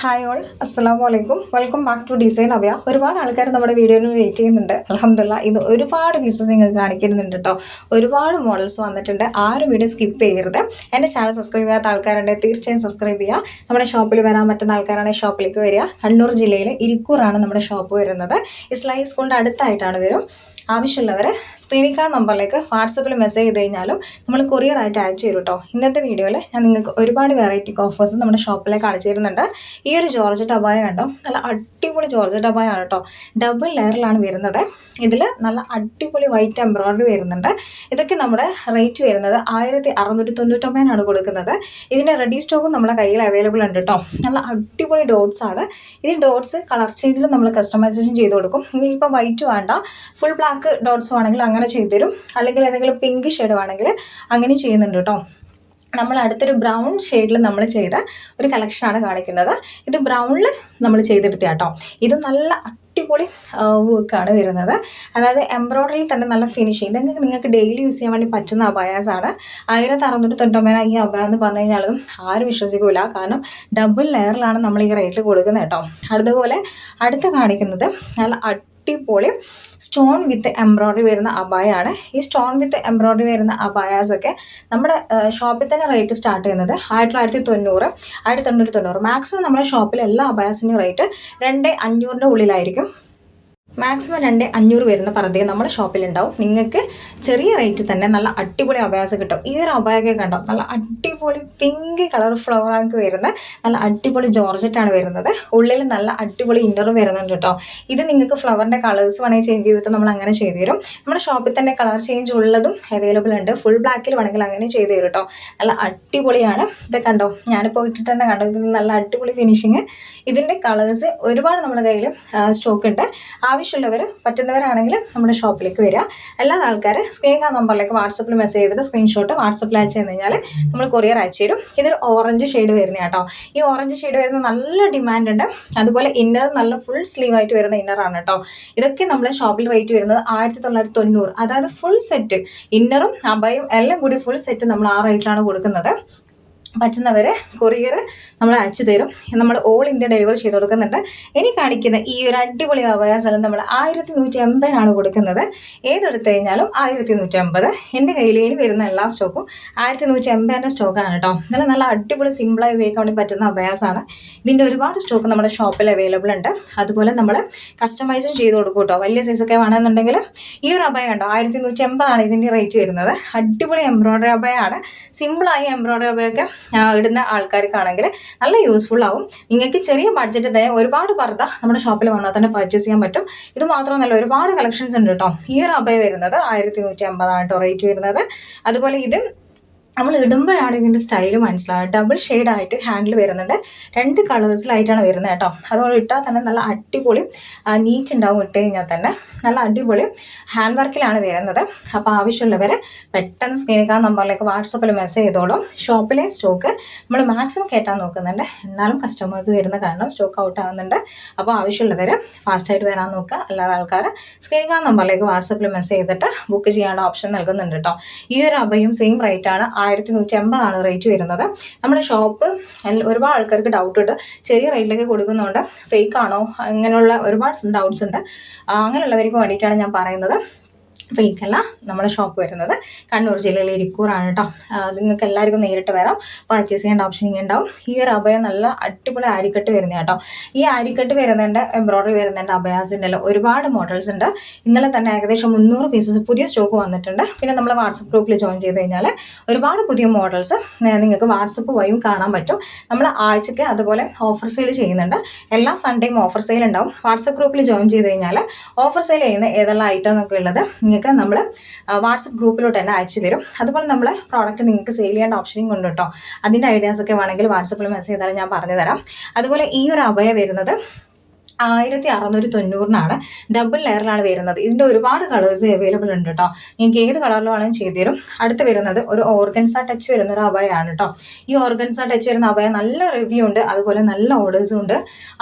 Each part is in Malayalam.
ഹായ് ഓൾ അസ്സാം വലൈക്കും വെൽക്കം ബാക്ക് ടു ഡിസൈൻ അവയ ഒരുപാട് ആൾക്കാർ നമ്മുടെ വീഡിയോയിൽ വെയിറ്റ് ചെയ്യുന്നുണ്ട്. അലഹമില്ല ഇത് ഒരുപാട് പീസസ് നിങ്ങൾക്ക് കാണിക്കുന്നുണ്ട് കേട്ടോ ഒരുപാട് മോഡൽസ് വന്നിട്ടുണ്ട്. ആരും വീഡിയോ സ്കിപ്പ് ചെയ്യരുത്. എന്റെ ചാനൽ സബ്സ്ക്രൈബ് ചെയ്യാത്ത ആൾക്കാരുണ്ടെങ്കിൽ തീർച്ചയായും സബ്സ്ക്രൈബ് ചെയ്യുക നമ്മുടെ ഷോപ്പിൽ വരാൻ പറ്റുന്ന ആൾക്കാരാണെങ്കിൽ ഷോപ്പിലേക്ക് വരിക. കണ്ണൂർ ജില്ലയിലെ ഇരിക്കൂറാണ് നമ്മുടെ ഷോപ്പ് വരുന്നത്. ഇസ്ലൈസ് കൊണ്ട് അടുത്തായിട്ടാണ് വരും. ആവശ്യമുള്ളവർ സ്ക്രീനിക്കാ നമ്പറിലേക്ക് വാട്സപ്പിൽ മെസ്സേജ് ചെയ്ത് കഴിഞ്ഞാലും നമ്മൾ കൊറിയർ ആയിട്ട് അയച്ചു തരും കേട്ടോ ഇന്നത്തെ വീഡിയോയിൽ ഞാൻ നിങ്ങൾക്ക് ഒരുപാട് വെറൈറ്റി ഓഫേഴ്സ് നമ്മുടെ ഷോപ്പിലേക്ക് കാണിച്ചു തരുന്നുണ്ട്. ഈ ഒരു ജോർജ് അബായ കണ്ടോ? നല്ല അടിപൊളി ജോർജ് അബായ ആണ് കേട്ടോ. ഡബിൾ ലെയറിലാണ് വരുന്നത്. ഇതിൽ നല്ല അടിപൊളി വൈറ്റ് എംബ്രോയിഡറി വരുന്നുണ്ട്. ഇതൊക്കെ നമ്മുടെ റേറ്റ് വരുന്നത് ആയിരത്തി അറുന്നൂറ്റി തൊണ്ണൂറ്റൊമ്പതിനാണ് കൊടുക്കുന്നത്. ഇതിന്റെ റെഡി സ്റ്റോക്കും നമ്മുടെ കയ്യിൽ അവൈലബിൾ ഉണ്ട് കേട്ടോ. നല്ല അടിപൊളി ഡോട്ട്സ് ആണ്. ഈ ഡോട്ട്സ് കളർ ചേഞ്ചിൽ നമ്മൾ കസ്റ്റമൈസേഷൻ ചെയ്ത് കൊടുക്കും. ഇനിയിപ്പോൾ വൈറ്റ് വേണ്ട. ഫുൾ ബ്ലാക്ക് ഡോട്ട്സ് വേണമെങ്കിൽ അങ്ങനെ ചെയ്തു തരും അല്ലെങ്കിൽ ഏതെങ്കിലും പിങ്ക് ഷെയ്ഡ് വേണമെങ്കിൽ അങ്ങനെ ചെയ്യുന്നുണ്ട് കേട്ടോ. നമ്മൾ അടുത്തൊരു ബ്രൗൺ ഷെയ്ഡിൽ നമ്മൾ ചെയ്ത ഒരു കളക്ഷനാണ് കാണിക്കുന്നത്. ഇത് ബ്രൗണിൽ നമ്മൾ ചെയ്തെടുത്ത കേട്ടോ ഇത് നല്ല അടിപൊളി വർക്കാണ് വരുന്നത്. അതായത് എംബ്രോയ്ഡറിയിൽ തന്നെ നല്ല ഫിനിഷിങ് ഇതൊക്കെ നിങ്ങൾക്ക് ഡെയിലി യൂസ് ചെയ്യാൻ വേണ്ടി പറ്റുന്ന അബയാസാണ് ആയിരത്തി അറുന്നൂറ്റി തൊണ്ണൂറ്റി ഈ അബയ എന്ന് പറഞ്ഞു കഴിഞ്ഞാലും ആരും വിശ്വസിക്കില്ല കാരണം ഡബിൾ ലെയറിലാണ് നമ്മൾ ഈ റേറ്റിൽ കൊടുക്കുന്നത് കേട്ടോ അതുപോലെ അടുത്ത് കാണിക്കുന്നത് നല്ല അടിപൊളി സ്റ്റോൺ വിത്ത് എംബ്രോയ്ഡറി വരുന്ന അബായാണ്. ഈ സ്റ്റോൺ വിത്ത് എംബ്രോയ്ഡറി വരുന്ന അബായാസൊക്കെ നമ്മുടെ ഷോപ്പിൽ തന്നെ റേറ്റ് സ്റ്റാർട്ട് ചെയ്യുന്നത് ആയിരത്തി തൊള്ളായിരത്തി തൊണ്ണൂറ് ആയിരത്തി തൊണ്ണൂറ്റി തൊണ്ണൂറ് മാക്സിമം നമ്മുടെ ഷോപ്പിൽ എല്ലാ അബായാസിന്റെയും റേറ്റ് രണ്ട് അഞ്ഞൂറിന്റെ ഉള്ളിലായിരിക്കും. മാക്സിമം രണ്ട് അഞ്ഞൂറ് വരുന്ന പർദ്ദയെ നമ്മുടെ ഷോപ്പിലുണ്ടാവും നിങ്ങൾക്ക് ചെറിയ റേറ്റ് തന്നെ നല്ല അടിപൊളി അബയാസ് കിട്ടും. ഈ ഒരു അഭയൊക്കെ കണ്ടോ? നല്ല അടിപൊളി പിങ്ക് കളർ ഫ്ലവറാക്കി വരുന്ന നല്ല അടിപൊളി ജോർജറ്റാണ് വരുന്നത്. ഉള്ളിൽ നല്ല അടിപൊളി ഇന്നറും വരുന്നുണ്ട് കേട്ടോ. ഇത് നിങ്ങൾക്ക് ഫ്ലവറിന്റെ കളേഴ്സ് വേണമെങ്കിൽ ചേഞ്ച് ചെയ്തിട്ട് നമ്മൾ അങ്ങനെ ചെയ്തു തരും. നമ്മുടെ ഷോപ്പിൽ തന്നെ കളർ ചേഞ്ച് ഉള്ളതും അവൈലബിൾ ഉണ്ട്. ഫുൾ ബ്ലാക്കിൽ വേണമെങ്കിൽ അങ്ങനെ ചെയ്തു തരും കേട്ടോ. നല്ല അടിപൊളിയാണ്. ഇത് കണ്ടോ? ഞാനിപ്പോൾ ഇട്ടിട്ട് തന്നെ കണ്ടോ? ഇതിന് നല്ല അടിപൊളി ഫിനിഷിങ് ഇതിന്റെ കളേഴ്സ് ഒരുപാട് നമ്മുടെ കയ്യിൽ സ്റ്റോക്ക് ഉണ്ട്. ആവശ്യമുള്ളവർ പറ്റുന്നവരാണെങ്കിൽ നമ്മുടെ ഷോപ്പിലേക്ക് വരിക. എല്ലാ ആൾക്കാർ സ്ക്രീൻ ആ നമ്പറിലേക്ക് വാട്സപ്പിൽ മെസ്സേജ് ചെയ്തിട്ട് സ്ക്രീൻഷോട്ട് വാട്സപ്പിൽ അയച്ചു തന്നു കഴിഞ്ഞാൽ നമ്മൾ കൊറിയർ അയച്ചു തരും. ഇതൊരു ഓറഞ്ച് ഷെയ്ഡ് വരുന്ന കേട്ടോ. ഈ ഓറഞ്ച് ഷെയ്ഡ് വരുന്ന നല്ല ഡിമാൻഡ് ഉണ്ട്. അതുപോലെ ഇന്നർ നല്ല ഫുൾ സ്ലീവ് ആയിട്ട് വരുന്ന ഇന്നറാണ് കേട്ടോ. ഇതൊക്കെ നമ്മുടെ ഷോപ്പിൽ റേറ്റ് വരുന്നത് ആയിരത്തി തൊള്ളായിരത്തി തൊണ്ണൂറ് അതായത് ഫുൾ സെറ്റ് ഇന്നറും അബയും എല്ലാം കൂടി ഫുൾ സെറ്റ് നമ്മൾ ആ റേറ്റിലാണ് കൊടുക്കുന്നത്. പറ്റുന്നവർ കൊറിയർ നമ്മൾ അയച്ചു തരും. നമ്മൾ ഓൾ ഇന്ത്യ ഡെലിവറി ചെയ്ത് കൊടുക്കുന്നുണ്ട്. ഇനി കാണിക്കുന്ന ഈ ഒരു അടിപൊളി അഭയാസലം നമ്മൾ ആയിരത്തി നൂറ്റി എൺപതിനാണ് കൊടുക്കുന്നത്. ഏതെടുത്തു കഴിഞ്ഞാലും ആയിരത്തി നൂറ്റി അമ്പത് എന്റെ കയ്യിൽ ഇനി വരുന്ന എല്ലാ സ്റ്റോക്കും ആയിരത്തി നൂറ്റി എൺപതിന്റെ സ്റ്റോക്കാണ് കേട്ടോ നല്ല നല്ല അടിപൊളി സിമ്പിളായി ഉപയോഗിക്കാൻ വേണ്ടി പറ്റുന്ന അഭയാസാണ് ഇതിന്റെ ഒരുപാട് സ്റ്റോക്ക് നമ്മുടെ ഷോപ്പിൽ അവൈലബിൾ ഉണ്ട്. അതുപോലെ നമ്മൾ കസ്റ്റമൈസും ചെയ്ത് കൊടുക്കും കേട്ടോ വലിയ സൈസൊക്കെ വേണമെന്നുണ്ടെങ്കിൽ ഈ ഒരു അഭയം കണ്ടോ? ആയിരത്തി നൂറ്റി എൺപതാണ് ഇതിന്റെ റേറ്റ് വരുന്നത്. അടിപൊളി എംബ്രോയ്ഡറി അഭയമാണ് സിമ്പിളായി എംബ്രോയ്ഡറി അഭയൊക്കെ ഇടുന്ന ആൾക്കാർക്കാണെങ്കിൽ നല്ല യൂസ്ഫുൾ ആവും. നിങ്ങൾക്ക് ചെറിയ ബഡ്ജറ്റ് തന്നെ ഒരുപാട് പർദ്ദ നമ്മുടെ ഷോപ്പിൽ വന്നാൽ തന്നെ പർച്ചേസ് ചെയ്യാൻ പറ്റും. ഇത് മാത്രമല്ല ഒരുപാട് കളക്ഷൻസ് ഉണ്ട് കേട്ടോ ഈ ഒരു വരുന്നത് ആയിരത്തി നൂറ്റി അമ്പതാണ് കേട്ടോ റേറ്റ് വരുന്നത്. അതുപോലെ ഇത് നമ്മൾ ഇടുമ്പോഴാണ് ഇതിന്റെ സ്റ്റൈൽ മനസ്സിലാവുക ഡബിൾ ആയിട്ട് ഹാൻഡിൽ വരുന്നുണ്ട്. രണ്ട് കളേഴ്സിലായിട്ടാണ് വരുന്നത് കേട്ടോ. അതുകൊണ്ട് ഇട്ടാൽ തന്നെ നല്ല അടിപൊളി നീറ്റ് ഉണ്ടാവും ഇട്ട് കഴിഞ്ഞാൽ തന്നെ നല്ല അടിപൊളി ഹാൻഡ് വർക്കിലാണ് വരുന്നത്. അപ്പോൾ ആവശ്യമുള്ളവർ പെട്ടെന്ന് സ്ക്രീനിക്കാൻ നമ്പറിലേക്ക് വാട്സപ്പിൽ മെസ്സേജ് ചെയ്തോളും. ഷോപ്പിലെ സ്റ്റോക്ക് നമ്മൾ മാക്സിമം കയറ്റാൻ നോക്കുന്നുണ്ട്. എന്നാലും കസ്റ്റമേഴ്സ് വരുന്ന കാരണം സ്റ്റോക്ക് ഔട്ട് ആവുന്നുണ്ട്. അപ്പോൾ ആവശ്യമുള്ളവർ ഫാസ്റ്റായിട്ട് വരാൻ നോക്കുക. അല്ലാതെ ആൾക്കാർ സ്ക്രീനിക്കാൻ നമ്പറിലേക്ക് വാട്സപ്പിൽ മെസ്സേജ് ചെയ്തിട്ട് ബുക്ക് ചെയ്യാനുള്ള ഓപ്ഷൻ നൽകുന്നുണ്ട് കേട്ടോ. ഈ ഒരു അഭയും സെയിം റേറ്റാണ് ആയിരത്തി നൂറ്റി അമ്പതാണ് റേറ്റ് വരുന്നത്. നമ്മുടെ ഷോപ്പ് ഒരുപാട് ആൾക്കാർക്ക് ഡൗട്ട് ഉണ്ട്. ചെറിയ റേറ്റിലേക്ക് കൊടുക്കുന്നുണ്ട്. ഫേക്ക് ആണോ? അങ്ങനെയുള്ള ഒരുപാട് ഡൗട്ട്സ് ഉണ്ട്. അങ്ങനെയുള്ളവർക്ക് വേണ്ടിയിട്ടാണ് ഞാൻ പറയുന്നത്. ഫേക്കല്ല നമ്മുടെ ഷോപ്പ് വരുന്നത് കണ്ണൂർ ജില്ലയിലെ ഇരിക്കൂറാണ് കേട്ടോ നിങ്ങൾക്ക് എല്ലാവർക്കും നേരിട്ട് വരാം. പർച്ചേസ് ചെയ്യേണ്ട ഓപ്ഷൻ ഉണ്ടാവും. ഈ ഒരു അഭയം നല്ല അടിപൊളി ആരിക്കട്ട് വരുന്ന കേട്ടോ ഈ ആരിക്കട്ട് വരുന്നതിന്റെ എംബ്രോയ്ഡറി വരുന്നതിന്റെ അഭയാസിന്റെ എല്ലാം. ഒരുപാട് മോഡൽസ് ഉണ്ട്. ഇന്നലെ തന്നെ ഏകദേശം മുന്നൂറ് പീസസ് പുതിയ സ്റ്റോക്ക് വന്നിട്ടുണ്ട്. പിന്നെ നമ്മൾ വാട്സപ്പ് ഗ്രൂപ്പിൽ ജോയിൻ ചെയ്ത് കഴിഞ്ഞാൽ ഒരുപാട് പുതിയ മോഡൽസ് നിങ്ങൾക്ക് വാട്സപ്പ് വഴിയും കാണാൻ പറ്റും. നമ്മൾ ആഴ്ചയ്ക്ക് അതുപോലെ ഓഫർ സെയിൽ ചെയ്യുന്നുണ്ട്. എല്ലാ സൺഡേയും ഓഫർ സെയിൽ ഉണ്ടാവും. വാട്സപ്പ് ഗ്രൂപ്പിൽ ജോയിൻ ചെയ്ത് കഴിഞ്ഞാൽ ഓഫർ സെയിൽ ചെയ്യുന്ന ഏതെല്ലാം ഐറ്റം എന്നൊക്കെ ഉള്ളത് നിങ്ങൾക്ക് നമ്മൾ വാട്സപ്പ് ഗ്രൂപ്പിലോട്ട് തന്നെ അയച്ചു തരും. അതുപോലെ നമ്മൾ പ്രോഡക്റ്റ് നിങ്ങൾക്ക് സെയിൽ ചെയ്യേണ്ട ഓപ്ഷനും കൊണ്ട് കേട്ടോ. അതിന്റെ ഐഡിയാസ് ഒക്കെ വേണമെങ്കിൽ വാട്സപ്പിൽ മെസ്സേജ് ചെയ്താൽ ഞാൻ പറഞ്ഞു തരാം അതുപോലെ ഈ ഒരു അഭയ വരുന്നത് ആയിരത്തി അറുന്നൂറ്റി തൊണ്ണൂറിനാണ് ഡബിൾ ലെയറിലാണ് വരുന്നത്. ഇതിന്റെ ഒരുപാട് കളേഴ്സ് അവൈലബിൾ ഉണ്ട് കേട്ടോ നിങ്ങൾക്ക് ഏത് കളറിൽ വേണമെങ്കിലും ചെയ്തു തരും. അടുത്ത് വരുന്നത് ഒരു ഓർഗൻസ ടച്ച് വരുന്ന ഒരു അഭയമാണ് കേട്ടോ ഈ ഓർഗൻസ ടച്ച് വരുന്ന അഭയ നല്ല റിവ്യൂ ഉണ്ട്. അതുപോലെ നല്ല ഓർഡേഴ്സും ഉണ്ട്.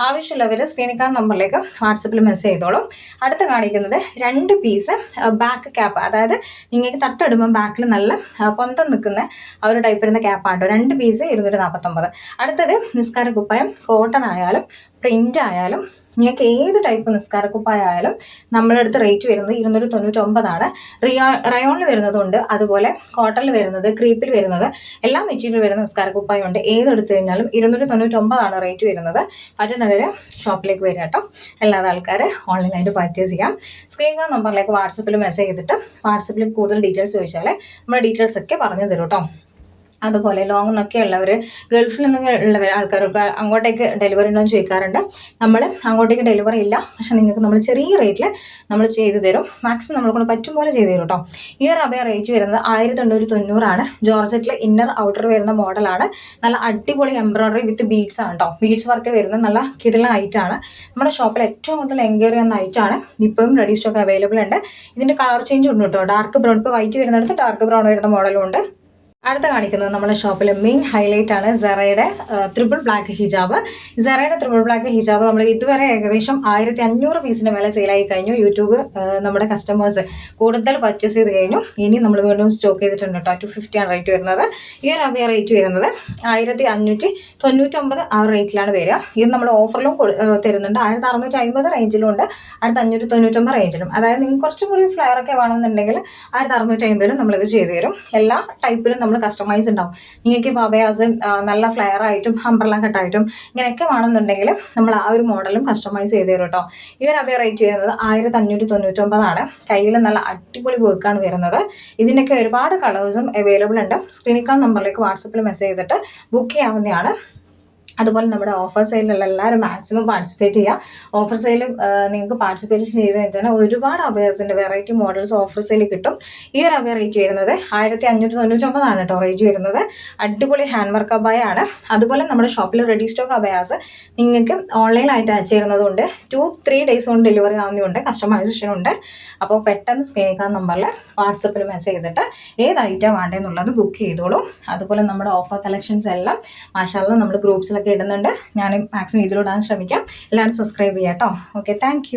ആവശ്യമുള്ളവർ സ്ക്രീനിക്കാൻ നമ്പറിലേക്ക് വാട്സപ്പിൽ മെസ്സേജ് ചെയ്തോളും. അടുത്ത് കാണിക്കുന്നത് രണ്ട് പീസ് ബാക്ക് ക്യാപ്പ് അതായത് നിങ്ങൾക്ക് തട്ടിടുമ്പോൾ ബാക്കിൽ നല്ല പൊന്തം നിൽക്കുന്ന ആ ഒരു ടൈപ്പ് വരുന്ന ക്യാപ്പാണ് കേട്ടോ രണ്ട് പീസ് ഇരുന്നൂറ്റി നാൽപ്പത്തൊമ്പത് അടുത്തത് നിസ്കാര കുപ്പായം കോട്ടൺ ആയാലും പ്രിന്റ് ആയാലും നിങ്ങൾക്ക് ഏത് ടൈപ്പ് നിസ്കാരക്കുപ്പായാലും നമ്മുടെ അടുത്ത് റേറ്റ് വരുന്നത് ഇരുന്നൂറ്റി തൊണ്ണൂറ്റൊമ്പതാണ്. റിയാ റയോണിൽ വരുന്നതുണ്ട് അതുപോലെ കോട്ടണിൽ വരുന്നത് ക്രീപ്പിൽ വരുന്നത് എല്ലാ മെറ്റീരിയൽ വരുന്ന നിസ്കാരക്കുപ്പായുണ്ട് ഏതെടുത്തു കഴിഞ്ഞാലും ഇരുന്നൂറ്റി തൊണ്ണൂറ്റൊമ്പതാണ് റേറ്റ് വരുന്നത്. പറ്റുന്നവർ ഷോപ്പിലേക്ക് വരിക കേട്ടോ. അല്ലാതെ ആൾക്കാർ ഓൺലൈനായിട്ട് പർച്ചേസ് ചെയ്യാം. സ്ക്രീൻ നമ്പറിലേക്ക് വാട്സപ്പിൽ മെസ്സേജ് ചെയ്തിട്ട് വാട്സപ്പിൽ കൂടുതൽ ഡീറ്റെയിൽസ് ചോദിച്ചാൽ നമ്മുടെ ഡീറ്റെയിൽസ് ഒക്കെ പറഞ്ഞു തരും കേട്ടോ. അതുപോലെ ലോങ് എന്നൊക്കെ ഉള്ളവർ ഗൾഫിൽ നിന്നൊക്കെ ഉള്ളവർ ആൾക്കാരൊക്കെ അങ്ങോട്ടേക്ക് ഡെലിവറി ഉണ്ടോ എന്ന് ചോദിക്കാറുണ്ട്. നമ്മൾ അങ്ങോട്ടേക്ക് ഡെലിവറി ഇല്ല. പക്ഷെ നിങ്ങൾക്ക് നമ്മൾ ചെറിയ റേറ്റിൽ നമ്മൾ ചെയ്തു തരും. മാക്സിമം നമ്മളെ കൊണ്ട് പറ്റും പോലെ ചെയ്തു തരും കേട്ടോ ഈ ഒരു റേറ്റ് വരുന്നത് ആയിരത്തി എണ്ണൂറ്റി തൊണ്ണൂറാണ് ജോർജറ്റിലെ ഇന്നർ ഔട്ടർ വരുന്ന മോഡലാണ് നല്ല അടിപൊളി എംബ്രോയ്ഡറി വിത്ത് ബീഡ്സ് ആണ് കേട്ടോ ബീഡ്സ് വർക്ക് വരുന്നത് നല്ല കിടിലൻ ഐറ്റാണ് നമ്മുടെ ഷോപ്പിൽ ഏറ്റവും കൂടുതൽ എൻക്വയറി ചെയ്യുന്ന ഐറ്റാണ് ഇപ്പം റെഡി സ്റ്റോക്ക് അവൈലബിൾ ഉണ്ട്. ഇതിന്റെ കളർ ചേഞ്ച് ഉണ്ട് കേട്ടോ ഡാർക്ക് ബ്രൗൺ ഇപ്പോൾ വൈറ്റ് വരുന്നിടത്ത് ഡാർക്ക് ബ്രൗൺ വരുന്ന മോഡലും ഉണ്ട്. അടുത്ത കാണിക്കുന്നത് നമ്മുടെ ഷോപ്പിലെ മെയിൻ ഹൈലൈറ്റ് ആണ് സെറയുടെ ത്രിപ്പിൾ ബ്ലാക്ക് ഹിജാബ്. സെറയുടെ ത്രിപ്പിൾ ബ്ലാക്ക് ഹിജാബ് നമ്മൾ ഇതുവരെ ഏകദേശം ആയിരത്തി അഞ്ഞൂറ് പീസിന് വില സെയിലായി കഴിഞ്ഞു. യൂട്യൂബ് നമ്മുടെ കസ്റ്റമേഴ്സ് കൂടുതൽ പർച്ചേസ് ചെയ്ത് കഴിഞ്ഞു. ഇനി നമ്മൾ വീണ്ടും സ്റ്റോക്ക് ചെയ്തിട്ടുണ്ട് കേട്ടോ. ടു ഫിഫ്റ്റി ആണ് റേറ്റ് വരുന്നത്. ഈ ഒരു അവയ റേറ്റ് വരുന്നത് ആയിരത്തി അഞ്ഞൂറ്റി തൊണ്ണൂറ്റൊമ്പത് ആ റേറ്റിലാണ് വരിക. ഇത് നമ്മൾ ഓഫറിലും തരുന്നുണ്ട്. ആയിരത്തി അറുന്നൂറ്റി അമ്പത് റേഞ്ചിലും ഉണ്ട്. ആയിരത്തി അഞ്ഞൂറ്റി തൊണ്ണൂറ്റൊമ്പത് റേഞ്ചിലും അതായത് നിങ്ങൾക്ക് കുറച്ചും കൂടി ഫ്ലെയർ ഒക്കെ വേണമെന്നുണ്ടെങ്കിൽ ആയിരത്തി അറുന്നൂറ്റി അമ്പതിലും നമ്മളിത് ചെയ്തു തരും. എല്ലാ ടൈപ്പിലും നമ്മൾ കസ്റ്റമൈസ് ഉണ്ടാവും. നിങ്ങൾക്ക് ഇപ്പോൾ നല്ല ഫ്ലെയർ ആയിട്ടും ഹംബ്രല കട്ടായിട്ടും ഇങ്ങനെയൊക്കെ വേണമെന്നുണ്ടെങ്കിൽ നമ്മൾ ആ ഒരു മോഡലും കസ്റ്റമൈസ് ചെയ്ത് തരും കേട്ടോ ഈ ഒരു അവയ റേറ്റ് വരുന്നത് ആയിരത്തി അഞ്ഞൂറ്റി തൊണ്ണൂറ്റൊമ്പതാണ് കയ്യിൽ നല്ല അടിപൊളി വർക്കാണ് വരുന്നത്. ഇതിന്റെയൊക്കെ ഒരുപാട് കളേഴ്സും അവൈലബിൾ ഉണ്ട്. സ്ക്രീനിക്കാൾ നമ്പറിലേക്ക് വാട്സപ്പിൽ മെസ്സേജ് ചെയ്തിട്ട് ബുക്ക് ചെയ്യാവുന്നതാണ്. അതുപോലെ നമ്മുടെ ഓഫർ സെയിലുള്ള എല്ലാവരും മാക്സിമം പാർട്ടിസിപ്പേറ്റ് ചെയ്യുക ഓഫർ സെയിൽ നിങ്ങൾക്ക് പാർട്ടിസിപ്പേറ്റ് ചെയ്ത് കഴിഞ്ഞാൽ ഒരുപാട് അവയേഴ്സിന്റെ വെറൈറ്റി മോഡൽസ് ഓഫർ സെയിൽ കിട്ടും. ഈ ഒരു അവയർ റേറ്റ് വരുന്നത് ആയിരത്തി അഞ്ഞൂറ്റി തൊണ്ണൂറ്റൊമ്പതാണ് കേട്ടോ റേറ്റ് വരുന്നത്. അടിപൊളി ഹാൻഡ് വർക്ക് ആണ്. അതുപോലെ നമ്മുടെ ഷോപ്പിൽ റെഡി സ്റ്റോക്ക് അബയാസ് നിങ്ങൾക്ക് ഓൺലൈനായിട്ട് അയച്ചു തരുന്നതുകൊണ്ട് ടു ത്രീ ഡേയ്സ് കൊണ്ട് ഡെലിവറി ആവുന്നതുകൊണ്ട് കസ്റ്റമൈസേഷൻ ഉണ്ട്. അപ്പോൾ പെട്ടെന്ന് സ്ക്രീനിക്കാൻ നമ്പറിൽ വാട്സപ്പിൽ മെസ്സേജ് ചെയ്തിട്ട് ഏത് ഐറ്റം വേണ്ടതെന്നുള്ളത് ബുക്ക് ചെയ്തോളൂ. അതുപോലെ നമ്മുടെ ഓഫർ കളക്ഷൻസ് എല്ലാം മാഷാല്ല നമ്മൾ ഗ്രൂപ്പ്സിലൊക്കെ ഇടുന്നുണ്ട്. ഞാൻ മാക്സിമം ഇതിലിടാൻ ശ്രമിക്കാം. എല്ലാവരും സബ്സ്ക്രൈബ് ചെയ്യാം കേട്ടോ ഓക്കെ താങ്ക്